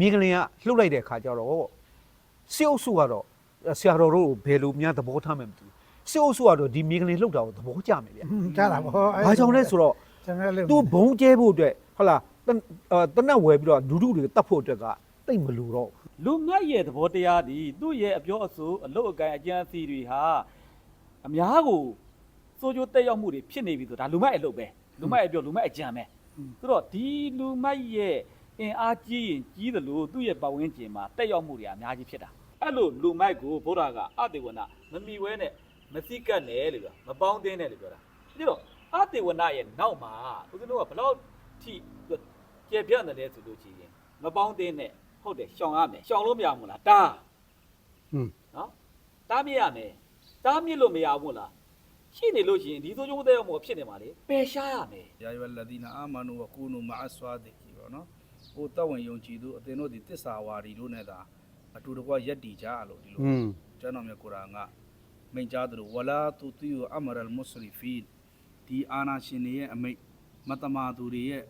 မြေကလင်ကလှုပ်လိုက်တဲ့ခါကျတော့စစ်အုပ်စုကတော့ဆရာတော်တို့ကိုဘယ်လိုများသဘောထားမှမသိဘူးစစ်အုပ်စုကတော့ဒီမြေကလင်လှုပ်တာကိုသဘောကျမယ်ဗျကြားတာပေါ့ဘာကြောင့်လဲဆိုတော့ကျွန်တော်လည်းသူဘုံကျဲဖို့အတွက်ဟုတ်လားတအာတနတ်ဝယ်ပြီးတော့လူလူတွေကိုတတ်ဖို့အတွက်ကတိတ်မလူတော့ဘူးလူငတ်ရဲ့သဘောတရားဒီသူ့ရဲ့အပြောအဆိုအလုပ်အကံအကြံအစီတွေဟာအများကိုစိုးကျိုးတက်ရောက်မှုတွေဖြစ်နေပြီဆိုဒါလူမိုက်အလုပ်ပဲလူမိုက်အပြောလူမိုက်အကြံပဲဆိုတော့ဒီလူမိုက်ရဲ့ အင်အားကြီးရင်ကြီးတယ်လို့သူ့ရဲ့ပတ်ဝန်းကျင်မှာတက်ရောက်မှုတွေအများကြီးဖြစ်တာအဲ့လိုလူမိုက်ကိုဗုဒ္ဓကအတေဝနာမမီဝဲနဲ့မစိကတ်နဲ့လို့ပြောမပေါင်းတင်းနဲ့လို့ပြောတာပြီးတော့အတေဝနာရဲ့နောက်မှာဦးဇင်းတို့ကဘလောက်ထိကျေပြန့်တယ်လဲဆိုလို့ရှိရင်မပေါင်းတင်းနဲ့ဟုတ်တယ်ရှောင်ရမယ်ရှောင်လို့မရဘူးလားတားဟွန်းနော်တားမြစ်ရမယ်တားမြစ်လို့မရဘူးလားရှိနေလို့ရှိရင်ဒီဆိုကျိုးတဲ့အောင်ဖြစ်နေမှာလေပယ်ရှားရမယ်ယာယဝလဒီနာအာမနူဝကူနူမာအဆွာဒီကီပေါ့နော် ကိုတော်ဝင်ယုံကြည်သူအသင်တို့ဒီတစ္ဆာဝါဒီတို့နဲ့သာအတူတကွယက်တည်ကြရလို့ဒီလိုကျမ်းတော်မြတ်ကုရ်အာန်ကမိန့်ကြားသလိုဝလာတူတီယူအမရလ်မုစရီဖီဒီအာနာရှင်တွေရဲ့အမိန့်မတမာသူတွေရဲ့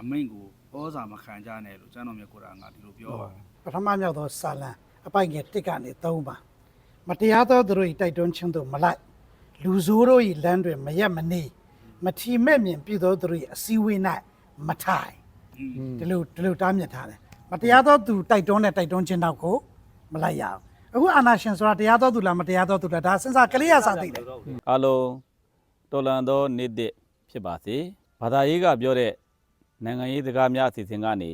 အမိန့်ကိုဩဇာမခံကြနဲ့လို့ကျမ်းတော်မြတ်ကုရ်အာန်ကဒီလိုပြောပါတယ်ပထမမြောက်သောစာလံအပိုင်ငယ်တစ်ကနေ၃ပါမတရားသောသူတို့၏တိုက်တွန်းခြင်းသို့မလိုက်လူဆိုးတို့၏လမ်းတွင်မရက်မနေမထီမဲ့မြင်ပြုသောသူတို့၏အစည်းအဝေး၌မထိုင် ဒီလိုဒီလိုတားမြစ်ထားတယ်မတရားသောသူတိုက်တွန်းတဲ့တိုက်တွန်းခြင်းတော့ကိုမလိုက်ရအောင်အခုအာနာရှင်ဆိုတာတရားသောသူလားမတရားသောသူလားဒါစဉ်းစားကလေးရစာသိတယ်အားလုံးတော်လန်သောနေ့တစ်ဖြစ်ပါစေဘာသာရေးကပြောတဲ့နိုင်ငံရေးစကားများအစီအစဉ်ကနေ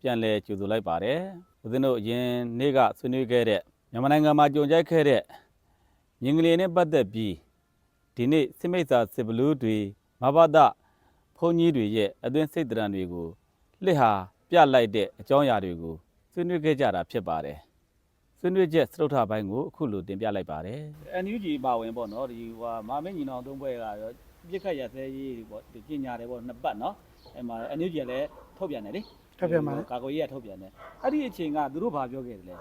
ပြန်လည်ကြိုဆိုလိုက်ပါတယ်ဦးဇင်းတို့အရင်နေ့ကဆွေးနွေးခဲ့တဲ့မြန်မာနိုင်ငံမှာကြုံကြိုက်ခဲ့တဲ့မြင်ကလေးနဲ့ပတ်သက်ပြီးဒီနေ့စစ်မိတ်စာစစ်ဘလူးတွေမဘာဒဘုန်းကြီးတွေရဲ့အတွင်းစိတ်တရံတွေကို လှစ်ဟာပြလိုက်တဲ့အကြောင်းအရာတွေကိုဆွေးနွေးခဲ့ကြတာဖြစ်ပါတယ်ဆွေးနွေးချက်စတုထပိုင်းကိုအခုလိုတင်ပြလိုက်ပါတယ် NUG ပါဝင်ပေါ့နော်ဒီဟိုမာမင်းညီနောင်သုံးဘွဲကရောပြစ်ခတ်ရသေးရေးတွေပေါ့ဒီပညာတယ်ပေါ့နှစ်ပတ်နော်အဲ့မှာ NUG ကလည်းထုတ်ပြန်တယ်လေထုတ်ပြန်ပါလေကာကွယ်ရေးကထုတ်ပြန်တယ်အဲ့ဒီအချိန်ကသူတို့ဘာပြောခဲ့တယ်လဲ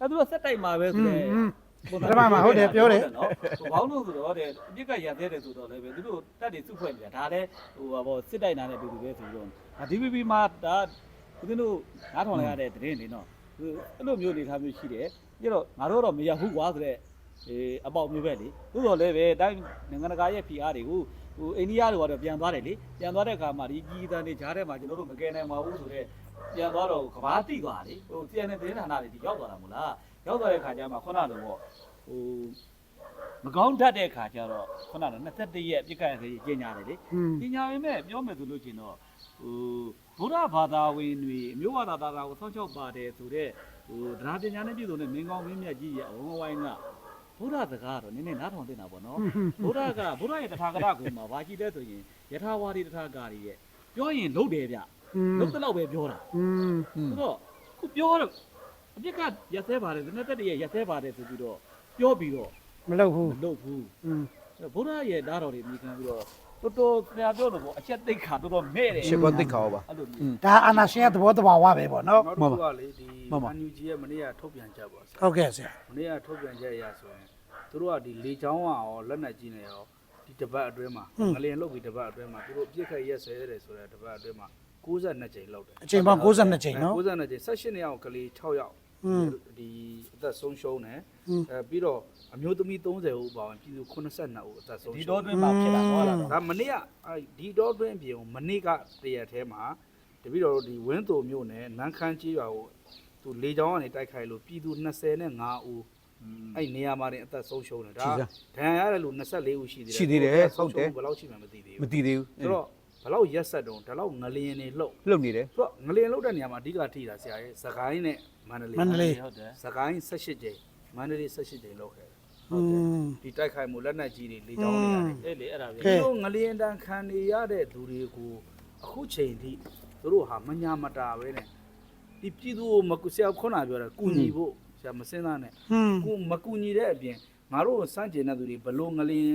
အဲ့သူတို့စက်တိုက်မှာပဲဆိုတဲ့อืม ပထမမှာဟုတ်တယ်ပြောတယ်နော်ဟိုဘောင်းလို့ဆိုတော့တဲ့ပြစ်ခတ်ရသေးတယ်ဆိုတော့လည်းပဲသူတို့တက်တွေစုဖွဲ့နေတာဒါလည်းဟိုဘောစစ်တိုက်နာနဲ့တူတူပဲဆိုတော့ဒါ DVB မှာဒါဦးဇင်းတို့နားထောင်လိုက်ရတဲ့သတင်းတွေနော်သူအဲ့လိုမျိုးနေထားမျိုးရှိတယ်ပြီးတော့ငါတို့တော့မရဘူးကွာဆိုတဲ့အေးအပေါက်မျိုးပဲလေသို့တော်လည်းပဲတိုင်းနိုင်ငံတကာရဲ့ PR တွေကိုဟိုအိန္ဒိယတွေကတော့ပြန်သွားတယ်လေပြန်သွားတဲ့အခါမှာဒီကြီးတန်းတွေဂျားထဲမှာကျွန်တော်တို့မကယ်နိုင်ပါဘူးဆိုတော့ပြန်သွားတော့ကဘာတိသွားလေဟို CNN သတင်းဌာနတွေဒီရောက်သွားတာမို့လား ရောက်သွားတဲ့ခါကျမှခုနတော့ပေါ့ဟိုမကောင်းတတ်တဲ့ခါကျတော့ခုနတော့21ရက်ပြစ်ကတ်ရစေကြီးကျင်ညာတယ်လေကျင်ညာပေမဲ့ပြောမယ်ဆိုလို့ချင်းတော့ဟိုဗုဒ္ဓဘာသာဝင်တွေအမျိုးဘာသာသာသာကိုစောင့်ရှောက်ပါတယ်ဆိုတော့ဟိုတရားပညာနဲ့ပြည့်စုံတဲ့မင်းကောင်းမင်းမြတ်ကြီးရဲ့အဝန်းဝိုင်းကဗုဒ္ဓစကားတော့နည်းနည်းနားထောင်သင့်တာပေါ့နော်ဗုဒ္ဓကဗုဒ္ဓရဲ့တထာဂရကိုမှာဘာရှိလဲဆိုရင်ယထာဝါဒီတထာဂရီရဲ့ပြောရင်လုပ်တယ်ဗျလုပ်တဲ့လောက်ပဲပြောတာဆိုတော့ခုပြောတော့ အပြစ်ကရက်သေးပါတယ်လက်နက်တက်တည်းရက်သေးပါတယ်ဆိုပြီးတော့ပြောပြီးတော့မလုပ်ဘူးမလုပ်ဘူးอืมဆိုတော့ဘုရားရဲ့ဓာတ်တော်တွေမြင်ခံပြီးတော့တော်တော်ခင်ဗျာပြောလို့ပေါ့အချက်တိတ်ခါတော်တော်မဲ့တယ်ရှစ်ဘောတိတ်ခါရောပါ အဲ့လိုမျိုးဒါအာနာရှင်ရဲ့သဘောတဘာဝပဲပေါ့နော်နောက်တစ်ခုကလေဒီမှန်ပါ အန်ယူဂျီရဲ့မနေ့ကထုတ်ပြန်ချက်ပေါ့ဆရာဟုတ်ကဲ့ဆရာမနေ့ကထုတ်ပြန်ချက်အရဆိုရင်သူတို့ကဒီလေချောင်းကရောလက်နက်ကြီးနဲ့ရောဒီတစ်ပတ်အတွင်းမှာငလျင်လုတ်ပြီးတစ်ပတ်အတွင်းမှာသူတို့အပြစ်ခတ်ရက်ဆဲတယ်ဆိုတဲ့တစ်ပတ်အတွင်းမှာ62ကြိမ်လောက်တယ် အချိန်ပေါင်း62ချိန်နော်92ကြိမ်18နှစ်ယောက်ကလေး6ယောက် ဒီအသက်ဆုံးရှုံးတယ်อืมအဲပြီးတော့အမျိုးသမီး30ဦးပါဝင်ပြည်သူ82ဦးအသက်ဆုံးဒီရှုံးတော့တွင်းမှာဖြစ်တာတော့လားဒါမနေ့ကအဲဒီတော့အတွင်းပြင်ကိုမနေ့ကတရက်ထဲမှာတပိတော့ဒီဝင်းတုံမျိုးနဲ့နန်းခမ်းကြီးရွာကိုသူလေချောင်းကနေတိုက်ခိုက်လို့ပြည်သူ25ဦးအဲ့နေရာမှာတင်အသက်ဆုံးရှုံးတယ်ဒါဒဏ်ရာရတဲ့လူ24ဦးရှိသေးတယ်ရှိသေးတယ်အသက်ဟုတ်တယ်ဘယ်လောက်ရှိမှမသိသေးမဘူးတည်သေးဘူးဆိုတော့ ဘလောက်ရက်ဆက်တုံးဒါလောက်ငလျင်တွေလှုပ်လှုပ်နေတယ်ဆိုတော့ငလျင်လှုပ်တဲ့နေရာမှာအဓိကထိတာဆရာရဲ့သခိုင်းနဲ့မန္တလေးမန္တလေးဟုတ်တယ်သခိုင်း18ကျိန်မန္တလေး18ကျိန်လှုပ်ခဲ့တယ်ဟုတ်တယ်ဒီတိုက်ခိုက်မှုလက်နက်ကြီးတွေလေကြောင်းတွေရတယ်အဲ့လေအဲ့ဒါပဲဒီလိုငလျင်တန်ခံနေရတဲ့သူတွေကိုအခုချိန်ထိသူတို့ဟာမညာမတာပဲနဲ့ဒီပြည်သူကိုမကူဆရာခုနပြောတာကုညီဖို့ဆရာမစင်းသားနဲ့ကုမကူညီတဲ့အပြင်ငါတို့စန့်ကျင်တဲ့သူတွေဘလို့ငလျင်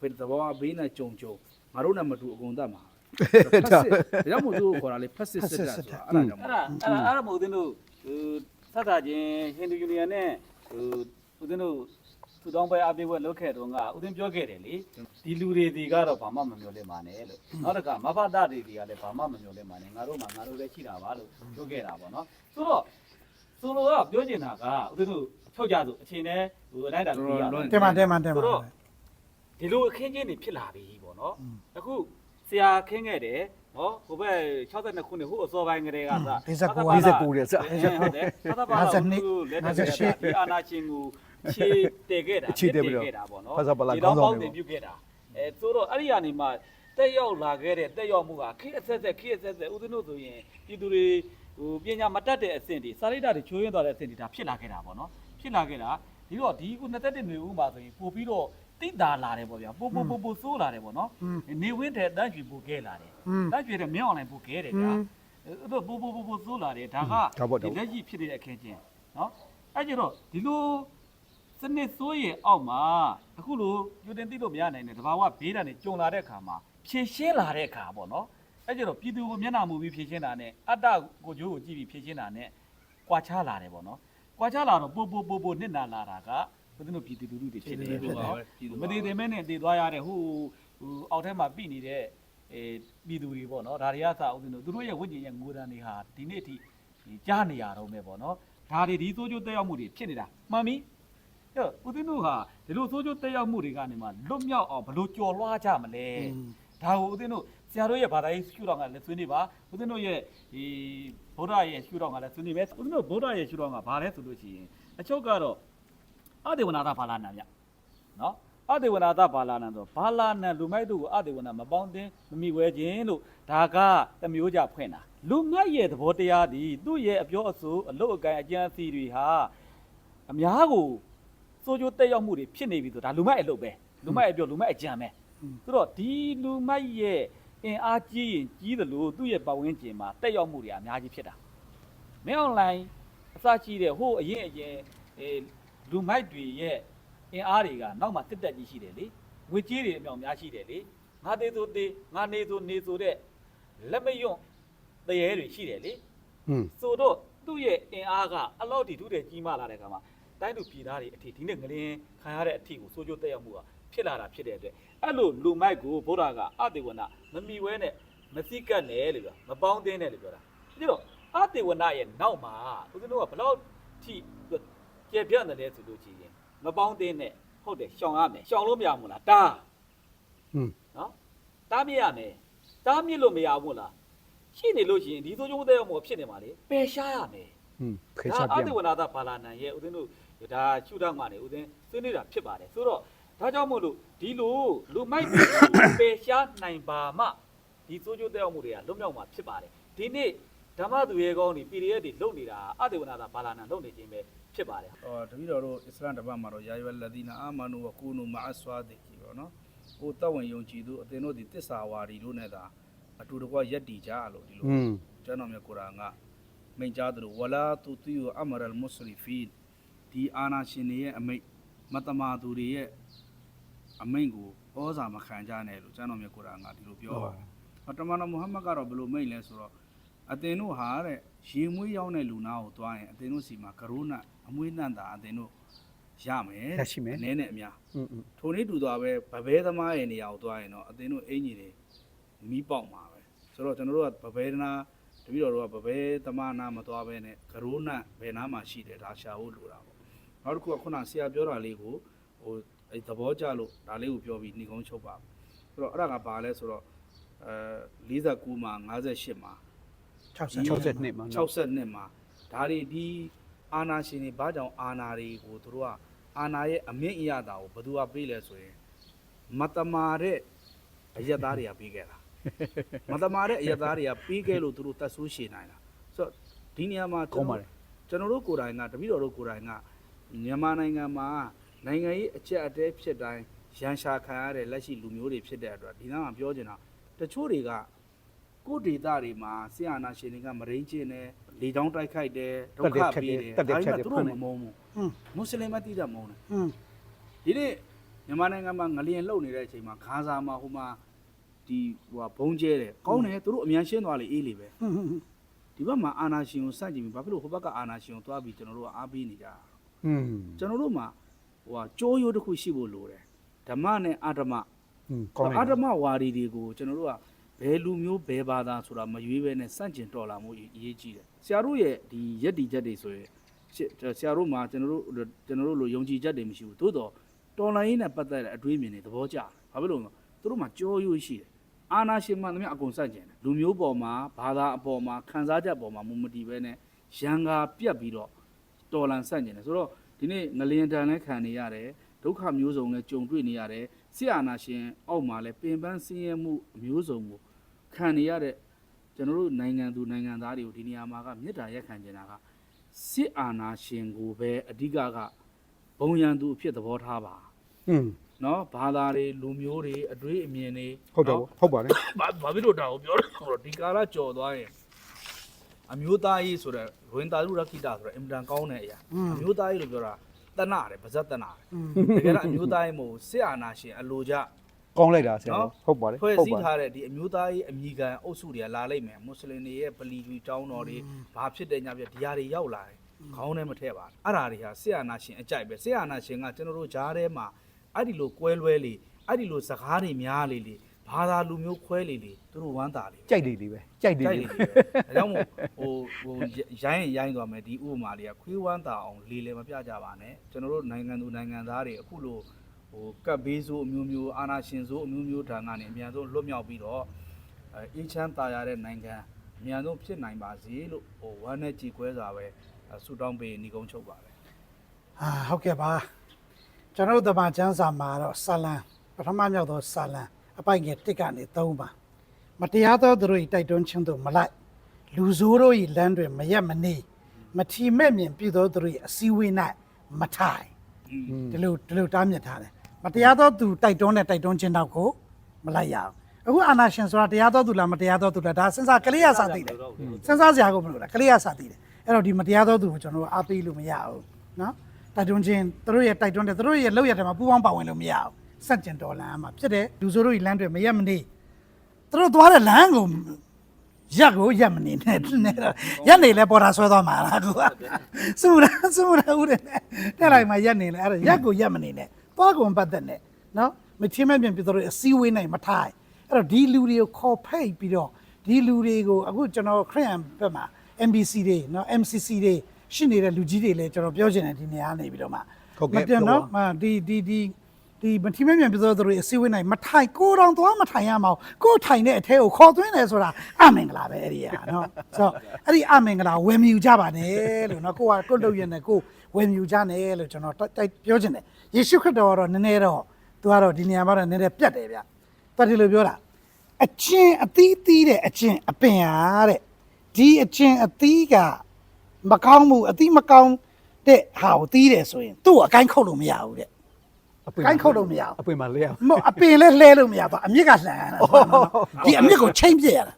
ဘယ်သဘောဘေးနဲ့ကြုံကြုံငါတို့နဲ့မတူအကုန်တတ်မှာ ဒါကြောင့်မို့သူကိုခေါ်တာလေဖက်စစ်စစ်တာဆိုတာအဲ့ဒါကြောင့်အဲ့ဒါအဲ့ဒါအဲ့ဒါမဟုတ်သေးလို့ဟိုသတ်တာချင်းဟိန္ဒူယူနီယန်နဲ့ဟိုဦးဇင်းတို့သူတောင်းပွဲအပြေပွဲလုပ်ခဲ့တော့ကဦးသိန်းပြောခဲ့တယ်လေဒီလူတွေဒီကတော့ဘာမှမမျောလင့်ပါနဲ့လို့နောက်တစ်ခါမဖတာတွေဒီကလည်းဘာမှမမျောလင့်ပါနဲ့ငါတို့မှငါတို့လည်းရှိတာပါလို့ပြောခဲ့တာပေါ့နော်ဆိုတော့ဆိုလိုကပြောချင်တာကဦးသိန်းတို့ချုပ်ကြဆိုအချိန်နဲ့ဟိုအတိုင်းတာလို့ရတော့တင်ပါတင်ပါတင်ပါဆိုတော့ဒီလိုအခင်းချင်းတွေဖြစ်လာပြီပေါ့နော်အခု ဆရာခင်းခဲ့တယ်နော်ဟိုဘက်62ခုနှစ်ဟိုအစောပိုင်းကလေးကစ49တဲ့စဟုတ်တယ်သာသပါတော်လက်ထက်ကဒီအာနာရှင်ကိုခြေတည်ခဲ့တာတာပေါ့နော်ဒီတော့ပေါင်းတင်ပြုတ်ခဲ့တာအဲဆိုတော့အဲ့ဒီကနေမှတက်ရောက်လာခဲ့တဲ့တက်ရောက်မှုကခေအဆက်ဆက်ခေအဆက်ဆက်ဦးဇင်းတို့ဆိုရင်ပြည်သူတွေဟိုပညာမတတ်တဲ့အဆင့်တွေစာရိတ္တတွေချိုးရင်းသွားတဲ့အဆင့်တွေဒါဖြစ်လာခဲ့တာပေါ့နော်ဖြစ်လာခဲ့တာဒီတော့ဒီခု21နေဦးမှာဆိုရင်ပို့ပြီးတော့ တိတာလာတယ်ပေါ့ဗျာပို့ပို့ပို့ပို့စိုးလာတယ်ပေါ့နော်နေဝင်းတဲ့တန့်ကျွေပို့ခဲ့လာတယ်တန့်ကျွေတဲ့မင်းအောင်လိုင်းပို့ခဲ့တယ်ဗျာအဲ့တော့ပို့ပို့ပို့ပို့စိုးလာတယ်ဒါကဒီလက်ရှိဖြစ်နေတဲ့အခင်းချင်းနော်အဲ့ကျတော့ဒီလိုစနစ်စိုးရဲ့အောက်မှာအခုလိုယူတင်သိလို့မရနိုင်တဲ့တဘာဝဘေးဒဏ်တွေကြုံလာတဲ့အခါမှာဖြည့်ရှင်းလာတဲ့အခါပေါ့နော်အဲ့ကျတော့ပြည်သူကိုမျက်နှာမူပြီးဖြည့်ရှင်းတာနဲ့အတ္တကိုကျိုးကိုကြည့်ပြီးဖြည့်ရှင်းတာနဲ့ကြွာချလာတယ်ပေါ့နော်ကြွာချလာတော့ပို့ပို့ပို့ပို့နှစ်နာလာတာက ဘုရားတို့ပြည်သူလူထုတွေဖြစ်နေတယ်ပေါ့နော်မတည်တယ်မဲ့နဲ့တည်သွားရတဲ့ဟိုဟိုအောက်ထဲမှာပြည်နေတဲ့အဲပြည်သူတွေပေါ့နော်ဒါတွေကစာဦးဇင်းတို့သူတို့ရဲ့ဝိညာဉ်ရဲ့ငိုတန်တွေဟာဒီနေ့အထိဒီကြားနေရတော့မယ်ပေါ့နော်ဒါတွေဒီစိုးကျိုးတက်ရောက်မှုတွေဖြစ်နေတာမှန်ပြီအဲ့ဦးသိန်းတို့ဟာဒီလိုစိုးကျိုးတက်ရောက်မှုတွေကနေမှလွတ်မြောက်အောင်ဘယ်လိုကြော်လွှားကြမလဲဒါကိုဦးသိန်းတို့ဆရာတို့ရဲ့ဘာသာရေးရှုထောင့်ကလည်းဆွေးနေပါဦးသိန်းတို့ရဲ့ဒီဗုဒ္ဓရဲ့ရှုထောင့်ကလည်းဆွေးနေမယ်ဦးသိန်းတို့ဗုဒ္ဓရဲ့ရှုထောင့်ကဘာလဲဆိုလို့ရှိရင်အချုပ်ကတော့ အဒေဝနာသဘာလာနာမြနော်အဒေဝနာသဘာလာနာဆိုဘာလာနာလူမိုက်တို့ကိုအဒေဝနာမပေါင်းတင်မမိဝဲခြင်းလို့ဒါကတစ်မျိုးကြဖွင့်တာလူမိုက်ရဲ့သဘောတရားဒီသူ့ရဲ့အပြောအဆိုအလုပ်အကိုင်အကျန်းအစီတွေဟာအများကိုစိုးကျိုးတက်ရောက်မှုတွေဖြစ်နေပြီဆိုဒါလူမိုက်အလုပ်ပဲလူမိုက်အပြောလူမိုက်အကြံပဲဆိုတော့ဒီလူမိုက်ရဲ့အင်အားကြီးရင်ကြီးတယ်လို့သူ့ရဲ့ပတ်ဝန်းကျင်မှာတက်ရောက်မှုတွေအများကြီးဖြစ်တာမင်းအွန်လိုင်းအစကြီးတဲ့ဟိုအရင်အရင်အဲ လူမိုက်တွေရဲ့အင်အားတွေကနောက်မှတက်တက်ကြီးရှိတယ်လေငွေကြေးတွေအမြောက်များရှိတယ်လေငါသေးဆိုသေးငါနေဆိုနေဆိုတဲ့လက်မယွန့်တရေတွေရှိတယ်လေဟွန်းဆိုတော့သူ့ရဲ့အင်အားကအလောက်တည်ထူးတဲ့ကြီးမားလာတဲ့အခါမှာတိုင်းသူပြည်သားတွေအထိဒီနေ့ငလင်းခံရတဲ့အထိကိုစိုးကျိုးတက်ရောက်မှုကဖြစ်လာတာဖြစ်တဲ့အတွက်အဲ့လိုလူမိုက်ကိုဗုဒ္ဓကအတေဝနာမမီဝဲနဲ့မစိကတ်နဲ့လို့ပြောမပေါင်းတင်းနဲ့လို့ပြောတာဒီတော့အတေဝနာရဲ့နောက်မှာဦးဇင်းတို့ကဘလောက်ထိ ကျေပြန့်တယ်လဲဆိုလို့ရှိရင်မပေါင်းတင်းနဲ့ဟုတ်တယ်ရှောင်ရမယ်ရှောင်လို့မရဘူးလားတားဟွန်းနော်တားမြစ်ရမယ်တားမြစ်လို့မရဘူးလားရှိနေလို့ရှိရင်ဒီစိုးကျိုးတက်ရောက်မှုဖြစ်နေမှာလေပယ်ရှားရမယ်ဟွန်းခေဒါချအပြန်တေဝနာသဘာလာနံရဲ့ဦးသိန်းတို့ဒါချူတောက်ကနေဦးသိန်းဆွေးနွေးတာဖြစ်ပါတယ်ဆိုတော့ဒါကြောင့်မို့လို့ဒီလိုလူမိုက်တွေကိုပယ်ရှားနိုင်ပါမှဒီစိုးကျိုးတက်ရောက်မှုတွေကလွတ်မြောက်မှာဖြစ်ပါတယ်ဒီနေ့ဓမ္မသူရဲကောင်းတွေ PDF တွေလုပ်နေတာအတေဝနာသဘာလာနံလုပ်နေခြင်းပဲ ဖြစ်ပါတယ်ဟောတပည့်တော်တို့အစ္စလမ်တပတ်မှာတော့ယာယဝလဒီနာအာမနူဝကူနူမာအဆွာဒီကြီးပေါ့နော်ဟိုတဝင်ယုံကြည်သူအသင်တို့ဒီတစ္ဆာဝါဒီတို့နဲ့သာအတူတကွယက်တီကြလို့ဒီလိုဟွန်းကျွန်တော်မြတ်ကုရ်အာန်ကမိန့်ကြားသလိုဝလာတူတီယအမရလ်မုစလီဖီဒီအာနာရှင်တွေရဲ့အမိန့်မတမာသူတွေရဲ့အမိန့်ကိုဩဇာမခံကြနဲ့လို့ကျွန်တော်မြတ်ကုရ်အာန်ကဒီလိုပြောပါတယ်ဟောတမန်တော်မုဟမ္မဒ်ကတော့ဘယ်လိုမိန့်လဲဆိုတော့အသင်တို့ဟာတဲ့ ရေမွေးရောက်တဲ့လူနာကိုတွားရင်အသင်တို့စီမှာကရုဏအမွေးနှံ့တာအသင်တို့ရမယ်ရရှိမယ်အနည်းနဲ့အများဟွန်းဟွန်းထိုနည်းတူသွားပဲဗဘဲသမားရဲ့နေရာကိုသွားရင်တော့အသင်တို့အင်ကြီးတွေမီးပေါက်မှာပဲဆိုတော့ကျွန်တော်တို့ကဗဘဲနာတပည့်တော်တို့ကဗဘဲသမားနာမသွားပဲနဲ့ကရိုးနဘယ်နာမှာရှိတယ်ဒါရှာဖို့လိုတာပေါ့နောက်တစ်ခုကခုနဆရာပြောတာလေးကိုဟိုအဲသဘောကျလို့ဒါလေးကိုပြောပြီးနှီးကုန်းချုပ်ပါဆိုတော့အဲ့ဒါကဘာလဲဆိုတော့အဲ49မှာ58မှာ60 62မှာနော်62မှာဒါတွေဒီအာနာရှင်တွေဘာကြောင့်အာနာတွေကိုသူတို့ကအာနာရဲ့အမြင့်အရတာကိုဘယ်သူကပေးလဲဆိုရင်မတမာတဲ့အယက်သားတွေကပေးခဲ့တာမတမာတဲ့အယက်သားတွေကပေးခဲ့လို့သူတို့တတ်ဆိုးရှည်နိုင်တာဆိုတော့ဒီနေရာမှာကောင်းပါတယ်ကျွန်တော်တို့ကိုယ်တိုင်ကတပည့်တော်တို့ကိုယ်တိုင်ကမြန်မာနိုင်ငံမှာနိုင်ငံရေးအကျက်အတဲဖြစ်တိုင်းရန်ရှာခံရတဲ့လက်ရှိလူမျိုးတွေဖြစ်တဲ့အတွက်ဒီနားမှာပြောချင်တာတချို့တွေက ကိုယ်ဒေတာတွေမှာဆီယနာရှင်တွေကမရင်းကျင်တယ်လေချောင်းတိုက်ခိုက်တယ်ဒုက္ခပေးတယ်တက်တယ်ဒါဖြတ်ကြီးတယ်ကသူဖမ်းတို့တယ်မမုန်းဘူးဟွန်းမွတ်စလင်မတိတဲ့မုန်းတယ်ဟွန်းဒီနေ့မြန်မာနိုင်ငံမှာငလျင်လှုပ်နေတဲ့အချိန်မှာခါစာမှာဟိုမှာဒီဟိုဘုံကျဲတယ်ကောင်းတယ်သူတို့အမြန်ရှင်းသွားလေအေးလေပဲဟွန်းဟွန်းဟွန်းဒီဘက်မှာအာနာရှင်ကိုစန့်ကျင်ပြီးဘာဖြစ်လို့ဟိုဘက်ကအာနာရှင်ကိုသွားပြီးကျွန်တော်တို့ကအားပေးနေကြတာဟွန်းကျွန်တော်တို့မှာဟိုဟာကြိုးရိုးတစ်ခုရှိဖို့လိုတယ်ဓမ္မနဲ့အဓမ္မอืมကောင်းလိုက်အတာဓမ္မဝါဒီတွေကိုကျွန်တော်တို့က ဘယ်လူမျိုးဘယ်ဘာသာဆိုတာမရွေးဘဲနဲ့စန့်ကျင်တော်လာမှုအရေးကြီးတယ်ဆရာတို့ရဲ့ဒီယက်တီချက်တွေဆိုရင်ရှစ်ဆရာတို့မှာကျွန်တော်တို့ကျွန်တော်တို့လိုယုံကြည်ချက်တွေမရှိဘူးသို့တော့တော်လိုင်းနဲ့ပတ်သက်တဲ့အတွေးမြင်တွေသဘောကျတယ်ဘာဖြစ်လို့လဲသူတို့မှာကြောရိုးရှိတယ်အာနာရှင်မှန်သမျှအကုန်စန့်ကျင်တယ်လူမျိုးပေါ်မှာဘာသာအပေါ်မှာခံစားချက်ပေါ်မှာမူမတည်ပဲနဲ့ရန်ကာပြတ်ပြီးတော့တော်လန်စန့်ကျင်တယ်ဆိုတော့ဒီနေ့ငလျင်တန်လည်းခံနေရတယ် ဒုက္ခမျိုးစုံနဲ့ကြုံတွေ့နေရတဲ့ဆရာနာရှင်အောက်မှာလည်းပင်ပန်းဆင်းရဲမှုအမျိုးစုံကိုခံနေရတဲ့ကျွန်တော်တို့နိုင်ငံသူနိုင်ငံသားတွေကိုဒီနေရာမှာကမေတ္တာရက်ခံကြတာကစစ်အာဏာရှင်ကိုပဲအဓိကကဘုံရန်သူအဖြစ်သဘောထားပါอืมနော်ဘာသာတွေလူမျိုးတွေအတွေးအမြင်တွေဟုတ်တယ်ဟုတ်ပါတယ်ဘာဖြစ်လို့ဒါကိုပြောတော့ဒီကာလကြော်သွားရင်အမျိုးသားရေးဆိုတဲ့ရင်းတာလူရခိတာဆိုတော့အင်မတန်ကောင်းတဲ့အရာအမျိုးသားရေးလို့ပြောတာ တဏတယ်ဗဇက်တဏတယ်อืมတကယ်တော့အမျိုးသားရေးမဟုတ်ဘူးစစ်အာဏာရှင်အလိုကြ ကောင်းလိုက်တာဆရာနော် ဟုတ်ပါတယ်ဖွဲ့ဟုတ်စည်းပါတယ်ထားတဲ့ဒီအမျိုးသားရေးအမိခံအုပ်စုတွေကလာလိုက်မယ်မွတ်စလင်တွေရဲ့ပလီကြီးတောင်းတော်တွေဘာဖြစ်တဲ့ညပြဒီဟာတွေရောက်လာတယ်ခေါင်းထဲမထည့်ပါဘူးအဲ့ဒါတွေဟာစစ်အာဏာရှင်အကြိုက်ပဲစစ်အာဏာရှင်ကကျွန်တော်တို့ဂျားထဲမှာအဲ့ဒီလိုကွဲလွဲလေအဲ့ဒီလိုစကားတွေများလေလေ ဘာသာလူမျိုးခွဲလေလေသူတို့ဝမ်းသာလေကြိုက်လေလေပဲကြိုက်လေကြိုက်လေနေတယ်။ဒါကြောင့်မို့ဟိုဟိုရိုင်းရင်ရိုင်းသွားမယ်ဒီဥပမာလေးကခွေးဝမ်းတာအောင်လေလေမပြကြပါနဲ့။ကျွန်တော်တို့နိုင်ငံသူနိုင်ငံသားတွေအခုလိုဟိုကပ်ဘေးဆိုးအမျိုးမျိုးအာနာရှင်ဆိုးအမျိုးမျိုးဓာတ်ကနေအများဆုံးလွတ်မြောက်ပြီးတော့အဲအေးချမ်းသာရတဲ့နိုင်ငံအများဆုံးဖြစ်နိုင်ပါစေလို့ဟိုဝမ်းနဲ့ကြည်ခွဲစွာပဲဆုတောင်းပေးညီကုန်းချုပ်ပါတယ်ဟာဟုတ်ကဲ့ပါကျွန်တော်တို့တမန်ကျမ်းစာမှာတော့စာလံပထမမြောက်သောစာလံ အပိုင်ငယ်တစ်ကနေသုံးပါမတရားသောသူတို့၏တိုက်တွန်းခြင်းတို့မလိုက်လူဆိုးတို့၏လမ်းတွင်မရက်မနေမထီမဲ့မြင်ပြုသောသူတို့၏အစည်းအဝေး၌မထိုင်ဒီလိုဒီလိုတားမြစ်ထားတယ်မတရားသောသူတိုက်တွန်းတဲ့တိုက်တွန်းခြင်းတော့ကိုမလိုက်ရအောင်အခုအာနာရှင်ဆိုတာတရားသောသူလားမတရားသောသူလားဒါစဉ်းစားကလေးရစာသိတယ်စဉ်းစားစရာကိုမလိုလားကလေးရစာသိတယ်အဲ့တော့ဒီမတရားသောသူကိုကျွန်တော်အားပေးလို့မရဘူးနော်တိုက်တွန်းခြင်းသူတို့ရဲ့တိုက်တွန်းတဲ့သူတို့ရဲ့လောက်ရတဲ့မှာပူပေါင်းပါဝင်လို့မရဘူး စက်ကျင်တော်လန်အမှာဖြစ်တယ်လူဆိုးတို့ဤလမ်းတွေမရက်မနေသူတို့သွားတဲ့လမ်းကိုရက်ကိုရက်မနေနဲ့နဲ့တော့ရက်နေလဲပေါ်တာဆွဲသွားမှာလားကွာစမှုရစမှုရဦးတယ်တဲ့လိုက်မှာရက်နေလဲအဲ့ဒါရက်ကိုရက်မနေနဲ့သွားကုန်ပတ်သက်နဲ့နော်မချင်းမဲ့ပြင်ပြတို့အစည်းဝေးနိုင်မထိုင်အဲ့တော့ဒီလူတွေကိုခေါ်ဖိတ်ပြီးတော့ဒီလူတွေကိုအခုကျွန်တော်ခရစ်ယာန်ဘက်မှာ MBC တွေနော် MCC တွေရှိနေတဲ့လူကြီးတွေလည်းကျွန်တော်ပြောချင်တယ်ဒီနေရာနေပြီးတော့မှဟုတ်ကဲ့မပြန်နော်ဟာဒီဒီဒီ ဒီမထီမဲ့မြန်ပြသောသူတွေအစည်းအဝေးနိုင်မထိုင်ကိုတောင်သွားမထိုင်ရမအောင်ကိုထိုင်တဲ့အထဲကိုခေါ်သွင်းတယ်ဆိုတာအမင်္ဂလာပဲအဲ့ဒီဟာနော်ဆိုတော့အဲ့ဒီအမင်္ဂလာဝယ်မြူကြပါနဲ့လို့နော်ကိုကကိုလုပ်ရနေကိုဝယ်မြူကြနဲ့လို့ကျွန်တော်တိုက်ပြောချင်တယ်ယေရှုခရစ်တော်ကတော့နည်းနည်းတော့သူကတော့ဒီနေရာမှာတော့နည်းနည်းပြတ်တယ်ဗျတတ်တယ်လို့ပြောတာအချင်းအသီးသီးတဲ့အချင်းအပင်ဟာတဲ့ဒီအချင်းအသီးကမကောင်းမှုအသီးမကောင်းတဲ့ဟာကိုသီးတယ်ဆိုရင်သူ့ကိုအကိုင်းခုတ်လို့မရဘူးတဲ့အပွင့် ကိုင်းခုတ်လို့မရဘူးအပွင့်မှာလဲရအောင်မဟုတ်အပင်လည်းလှဲလို့မရတော့အမြင့်ကလှန်ရတာဒီအမြင့်ကိုချိန်ပြရတာ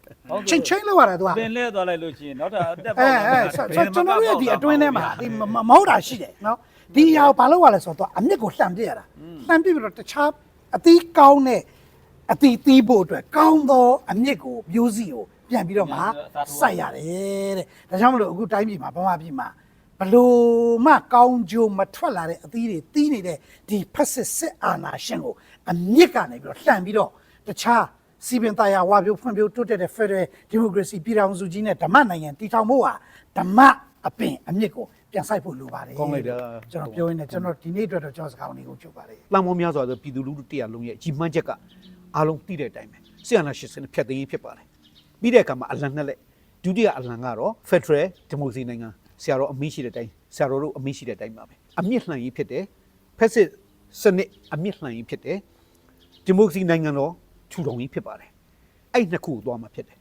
ချိန်ချိန်လို့ရတာသူကပင်လဲသွားလိုက်လို့ရှိရင်နောက်ထပ်အတက်အဲအဲဆိုဆိုကျွန်တော်တို့ရဲ့ဒီအတွင်းထဲမှာဒီမမဟုတ်တာရှိတယ်နော်ဒီຢာကိုဘာလို့ရလဲဆိုတော့အမြင့်ကိုလှန်ပြရတာလှန်ပြပြီးတော့တခြားအသီးကောင်းတဲ့အသီးသီးဖို့အတွက်ကောင်းသောအမြင့်ကိုမျိုးစီကိုပြန်ပြီးတော့မှစိုက်ရတယ်တဲ့ဒါကြောင့်မလို့အခုတိုင်းပြည်မှာဗမာပြည်မှာ ဘလို့မှကောင်းကြိုးမထွက်လာတဲ့အသီးတွေတီးနေတဲ့ဒီဖက်စစ်စစ်အာဏာရှင်ကိုအမြင့်ကနေပြီးတော့လှန်ပြီးတော့တခြားစီပင်သားရဝါပြိုဖွံ့ဖြိုးတိုးတက်တဲ့ Federal Democracy ပြည်ထောင်စုကြီးနဲ့ဓမ္မနိုင်ငံတည်ထောင်ဖို့ဟာဓမ္မအပင်အမြင့်ကိုပြန်ဆိုင်ဖို့လိုပါတယ်ကောင်းလိုက်တာကျွန်တော်ပြောရင်းနဲ့ကျွန်တော်ဒီနေ့အတွက်တော့ကျွန်တော်စကားတွေကိုချုပ်ပါတယ်လမ်းမောများစွာဆိုပြည်သူလူထုတရားလုံးရဲ့ကြီးမှန်းချက်ကအားလုံးသိတဲ့အတိုင်းပဲဆီယနာရှစ်စနဖြတ်သိမ်းရေးဖြစ်ပါတယ်ပြီးတဲ့အခါမှာအလံနှစ်လက်ဒုတိယအလံကတော့ Federal Democracy နိုင်ငံ ဆရာတော်အမိရှိတဲ့အတိုင်းဆရာတော်တို့အမိရှိတဲ့အတိုင်းပါပဲအမြင့်လှန်ရေးဖြစ်တယ်ဖက်စစ်စနစ်အမြင့်လှန်ရေးဖြစ်တယ်ဒီမိုကရေစီနိုင်ငံတော်ထူထောင်ရေးဖြစ်ပါတယ်အဲ့နှစ်ခုကိုသွားမှာဖြစ်တယ်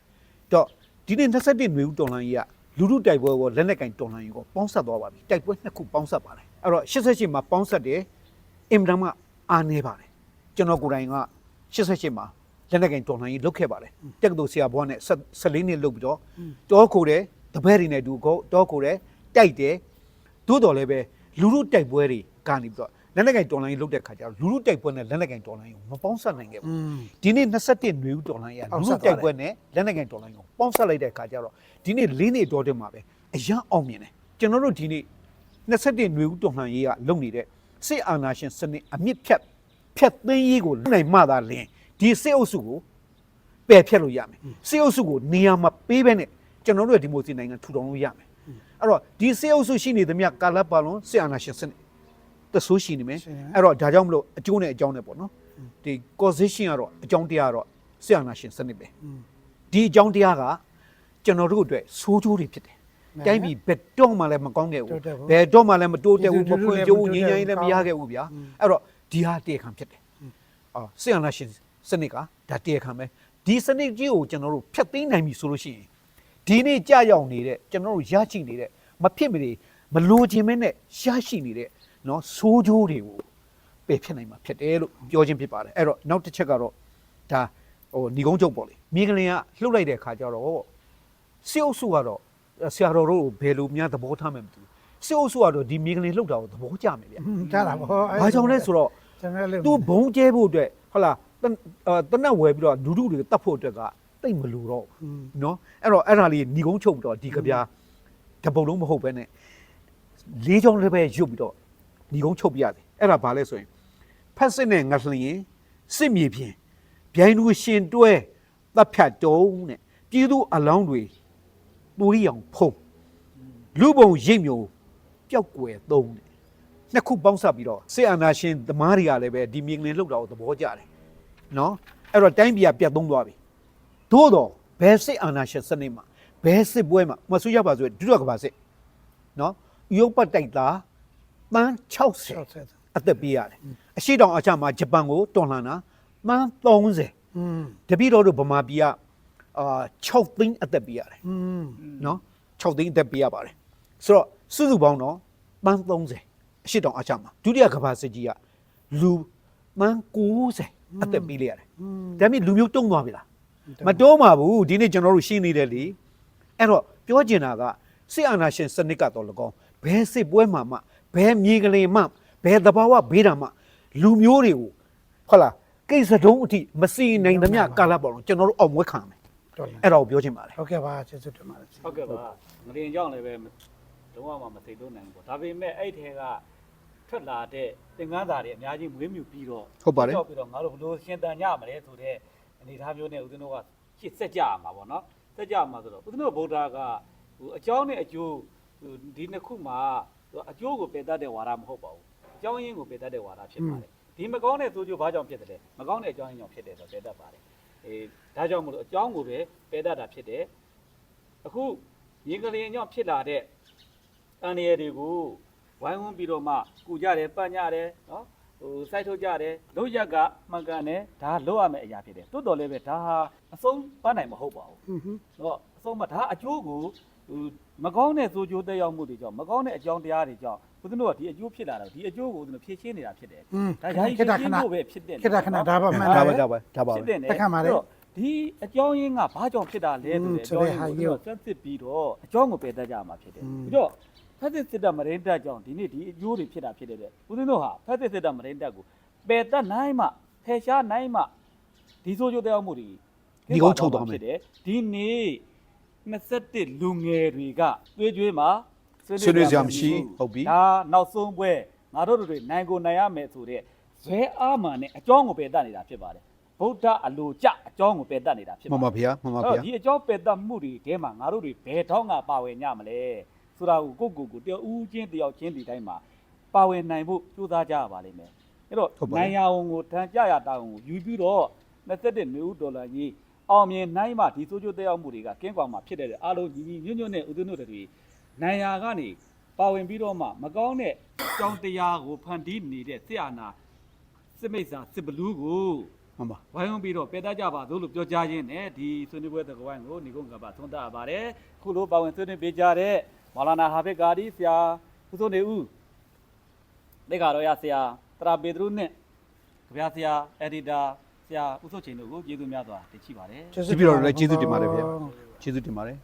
တော့ဒီနေ့21နွေဦးတော်လှန်ရေးကလူထုတိုက်ပွဲကိုလက်နက်ကင်တော်လှန်ရေးကိုပေါင်းဆက်သွားပါပြီတိုက်ပွဲနှစ်ခုပေါင်းဆက်ပါတယ်အဲ့တော့88မှာပေါင်းဆက်တယ်အင်မတန်မှအားနေပါတယ်ကျွန်တော်ကိုယ်တိုင်က88မှာလက်နက်ကင်တော်လှန်ရေးလုပ်ခဲ့ပါတယ်တက္ကသိုလ်ဆရာဘွားနဲ့14နှစ်လုပ်ပြီးတော့တောကိုတယ် တပည့်တွေနဲ့အတူကိုတောကိုတယ်တိုက်တယ်သို့တော်လည်းပဲလူထုတိုက်ပွဲတွေကနေပြီးတော့လက်နက်ကင်တော်လှန်ရေးလုပ်တဲ့ခါကျတော့လူထုတိုက်ပွဲနဲ့လက်နက်ကင်တော်လှန်ရေးကိုမပေါင်းဆက်နိုင်ခဲ့ဘူးอืมဒီနေ့21နွေဦးတော်လှန်ရေးကပေါင်းလူဆက်ထုသွားတယ်တိုက်ပွဲနဲ့လက်နက်ကင်တော်လှန်ရေးကိုပေါင်းဆက်လိုက်တဲ့အခါကျတော့ဒီနေ့၄နှစ်တော်တဲ့မှာပဲအရန်အောင်မြင်တယ်ကျွန်တော်တို့ဒီနေ့21နွေဦးတော်လှန်ရေးကလုပ်နေတဲ့စစ်အာဏာရှင်စနစ်အမြင့်ဖြတ်ဖြတ်သိမ်းရေးကိုလုပ်နိုင်မှသာလျှင်ဒီစစ်အုပ်စုကိုပယ်ဖြတ်လို့ရမယ်စစ်အုပ်စုကိုနေရာမှာပေးပဲနဲ့ ကျွန်တော်တို့ရဲ့ဒီမိုကရေစီနိုင်ငံထူထောင်လို့ရမယ်အဲ့တော့ဒီစစ်အုပ်စုရှိနေသမျှကာလပတ်လုံးစစ်အာဏာရှင်စနစ်တဆိုးရှိနေမယ်ရှိနေမယ်အဲ့တော့ဒါကြောင့်မလို့အကျိုးနဲ့အကြောင်းနဲ့ပေါ့နော်ဒီ causation ကတော့အကြောင်းတရားကတော့စစ်အာဏာရှင်စနစ်ပဲဒီအကြောင်းတရားကကျွန်တော်တို့အတွက်ဆိုးကျိုးတွေဖြစ်တယ်တိုင်းပြည်ဘယ်တော့မှလည်းမကောင်းခဲ့ဘူးတိုးတက်ဘူးဘယ်တော့မှလည်းမတိုးတက်ဘူးဒီမလိုဖွင့်လည်းကျိုးမတိုးငြိမ်းချမ်းရေးတက်လည်းမဘူးရခဲ့ဘူးဗျာအဲ့တော့ဒီဟာတရားခံဖြစ်တယ်အော်စစ်အာဏာရှင်စနစ်ကဒါတရားခံပဲဒီစနစ်ကြီးကိုကျွန်တော်တို့ဖျက်သိမ်းနိုင်ပြီဆိုလို့ရှိရင် ဒီနေ့ကြာရောက်နေတဲ့ကျွန်တော်တို့ရရှိနေတဲ့မဖြစ်မနေမလိုချင်မဲနဲ့ရရှိနေတဲ့เนาะဆိုးကျိုးတွေကို ပယ်ဖြစ်နိုင်မှာဖြစ်တယ်လို့ပြောခြင်းဖြစ်ပါတယ်အဲ့တော့နောက်တစ်ချက်ကတော့ဒါဟိုညီကုန်းချုပ်ပေါ့လေမြေကလင်ကလှုပ်လိုက်တဲ့ခါကျတော့စစ်အုပ်စုကတော့ဆရာတော်တို့ကိုဘယ်လိုများသဘောထားမှမသိဘူးစစ်အုပ်စုကတော့ဒီမြေကလင်လှုပ်တာကိုသဘောကျမယ်ဗျ ကြားတာဗော ဘာကြောင့်လဲဆိုတော့ ကျွန်တော်လည်း သူဘုံကျဲဖို့အတွက်ဟုတ်လားတနအာတနက်ဝယ်ပြီးတော့လူလူတွေတတ်ဖို့အတွက်က တိတ်မလူတော့ဘူးနော်အဲ့တော့အဲ့ဒါလေးညီကုန်းချုပ်ပြီးတော့ဒီကဗျာတပုံလုံးမဟုတ်ပဲနဲ့လေးချောင်းလည်းပဲရွတ်ပြီးတော့ညီကုန်းချုပ်ပြရတယ်အဲ့ဒါဘာလဲဆိုရင်ဖက်စစ်နဲ့ငလျင်စစ်မြေပြင်ဗျိုင်းလူရှင်တွဲတပ်ဖြတ်တုံးတဲ့ပြည်သူအလောင်းတွေတူရီအောင်ဖုံးလူပုံရိပ်မျိုးပျောက်ကွယ်သုံးတဲ့နှစ်ခုပေါင်းစပ်ပြီးတော့စစ်အာဏာရှင်သမားတွေကလည်းပဲဒီမြင်ကလင်လှုပ်တာကိုသဘောကျတယ်နော်အဲ့တော့တိုင်းပြည်ကပြတ်သုံးသွားပြီ သို့တော့ဘယ်စစ်အာဏာရှင်စနစ်မှာဘယ်စစ်ပွဲမှာမဆွေးရပါဆိုဒုတိယကမ္ဘာစစ်နော်ဥရောပတိုက်သားပန်း60အသက်ပေးရတယ်အရှိတောင်အချမှာဂျပန်ကိုတွန်းလှန်တာပန်း30တပိတော်တို့ဗမာပြည်ကအာ6သိန်းအသက်ပေးရတယ်နော်6သိန်းအသက်ပေးရပါတယ်ဆိုတော့စုစုပေါင်းတော့ပန်း30အရှိတောင်အချမှာဒုတိယကမ္ဘာစစ်ကြီးကလူပန်း90အသက်ပေးလိုက်ရတယ်ဒါပေမဲ့လူမျိုးတုံသွားပြီလား မတုံးပါဘူးဒီနေ့ကျွန်တော်တို့ရှင်းနေတယ်လေအဲ့တော့ပြောချင်တာကစစ်အာဏာရှင်စနစ်ကတော့လကောင်းဘယ်စစ်ပွဲမှာမှဘယ်မြေကလေးမှဘယ်တဘာဝဘေးတာမှလူမျိုးတွေကိုဟုတ်လားကိစ္စတုံးအထိမစီနိုင်သမျှကာလပေါ်တော့ကျွန်တော်တို့အောင်မွေးခံမယ်တော်လားအဲ့ဒါကိုပြောချင်ပါတယ်ဟုတ်ကဲ့ပါကျေးဇူးတင်ပါတယ်ဟုတ်ကဲ့ပါငရင်ကြောင့်လည်းပဲလုံးဝမှမသိလို့နိုင်ဘူးပေါ့ဒါပေမဲ့အဲ့ထဲကထွက်လာတဲ့သင်္ကန်းစာတွေအများကြီးမွေးမြူပြီးတော့ဟုတ်ပါတယ်ကြောက်ပြီးတော့ငါတို့ဘယ်လိုရှင်းတန်ကြမလဲဆိုတဲ့ အနေအထားမျိုးနဲ့ဦးဇင်းတို့ကရှစ်ဆက်ကြရမှာပေါ့နော်ဆက်ကြရမှာဆိုတော့ဦးဇင်းတို့ဗုဒ္ဓကဟိုအကြောင်းနဲ့အကျိုးဟိုဒီနှစ်ခုမှာသူအကျိုးကိုပယ်တတ်တဲ့ဝါဒမဟုတ်ပါဘူးအကြောင်းရင်းကိုပယ်တတ်တဲ့ဝါဒဖြစ်ပါတယ်ဒီမကောင်းတဲ့ဆိုးကျိုးဘာကြောင့်ဖြစ်တယ်လဲမကောင်းတဲ့အကြောင်းရင်းကြောင့်ဖြစ်တယ်ဆိုတော့ပယ်တတ်ပါတယ်အေးဒါကြောင့်မလို့အကြောင်းကိုပဲပယ်တတ်တာဖြစ်တယ်အခုရေကလေးညော့ဖြစ်လာတဲ့အန်ရည်တွေကိုဝိုင်းဝန်းပြီးတော့မှကူကြတယ်ပတ်ကြတယ်နော် ဟိုစိုက်ထုတ်ကြတယ်လုပ်ရက်ကမှန်ကန်တယ်ဒါလုပ်ရမယ့်အရာဖြစ်တယ်တိုးတော်လည်းပဲဒါဟာအဆုံးပတ်နိုင်မဟုတ်ပါဘူးဟုတ်တော့အဆုံးမဒါအကျိုးကိုဟိုမကောင်းတဲ့ဆိုးကျိုးတက်ရောက်မှုတွေကြောင့်မကောင်းတဲ့အကြောင်းတရားတွေကြောင့်ဦးဇင်းတို့ကဒီအကျိုးဖြစ်လာတာဒီအကျိုးကိုဦးဇင်းတို့ဖြည့်ရှင်းနေတာဖြစ်တယ်ဒါကြာကြီးဖြည့်ရှင်းဖို့ပဲဖြစ်တဲ့ခေတ္တခဏဒါပါမှန်ဒါပါဒါပါဒါပါဖြစ်တဲ့တခါမှလည်းဒီအကြောင်းရင်းကဘာကြောင့်ဖြစ်တာလဲဆိုတဲ့အကြောင်းကိုကျွန်တော်စမ်းစစ်ပြီးတော့အကြောင်းကိုပယ်တတ်ကြမှာဖြစ်တယ်ပြီးတော့ ဖက်စစ်စစ်တပ်မရင်းတပ်ကြောင့်ဒီနေ့ဒီအကျိုးတွေဖြစ်တာဖြစ်တဲ့အတွက်ဦးဇင်းတို့ဟာဖက်စစ်စစ်တပ်မရင်းတပ်ကိုပယ်တတ်နိုင်မှဖယ်ရှားနိုင်မှဒီဆိုးကျိုးတရားမှုတွေဒီကုန်းချုပ်သွားမယ်ဖြစ်တယ်ဒီနေ့21လူငယ်တွေကသွေးကြွေးမှာဆွေးနွေးစရာမရှိဟုတ်ပြီဒါနောက်ဆုံးပွဲငါတို့တွေနိုင်ကိုနိုင်ရမယ်ဆိုတဲ့ဇွဲအားမှန်နဲ့အကြောင်းကိုပယ်တတ်နေတာဖြစ်ပါတယ်ဗုဒ္ဓအလိုကြအကြောင်းကိုပယ်တတ်နေတာဖြစ်မှပါန်တပါယ်ဗျာမှန်ပါအဲ့ဗျာတော့ဒီအကြောင်းပယ်တတ်မှုတွေထဲမှာငါတို့တွေဘယ်တော့မှပါဝင်ညမလဲ ဆိုတာကိုကိုယ့်ကိုယ်ကိုတယောက်ဦးချင်းတယောက်ချင်းဒီတိုင်းမှာပါဝင်နိုင်ဖို့ကြိုးစားကြရပါလိမ့်မယ်အဲ့တော့နိုင်ရအောင်ကိုတန်ကြရတာအောင်ကိုယူပြီးတော့27နေဦးဒေါ်လာကြီးအောင်မြင်နိုင်မှဒီဆိုးကျိုးတက်ရောက်မှုတွေကကင်းကွာမှာဖြစ်တဲ့အားလုံးညီညီညွတ်ညွတ်နဲ့ဦးသွင်းတို့တွေနိုင်ရာကနေပါဝင်ပြီးတော့မှမကောင်းတဲ့အကြောင်းတရားကိုဖန်တီးနေတဲ့ဆရာနာစစ်မိတ်ဆာစစ်ဘလူးကို မှန်ပါ ဝိုင်းဝန်းပြီးတော့ပယ်တတ်ကြပါသို့လို့ပြောကြားရင်းနဲ့ဒီဆွေးနွေးပွဲတကဝိုင်းကိုညီကုန်းကပါသုံးသပ်ရပါတယ်ခုလိုပါဝင်ဆွေးနွေးပေးကြတဲ့ မော်လာနာဟာဖစ်ကာဒီဆရာဦးစိုးနေဦးလက်ကတော့ရဆရာတရာပေဒရုနဲ့ကြပြဆရာအက်ဒီတာဆရာဦးစိုးချိန်တို့ကိုကျေးဇူးများစွာတင်ရှိပါတယ်ဒီပြီးတော့လည်းကျေးဇူးတင်ပါတယ်ဗျာကျေးဇူးတင်ပါတယ်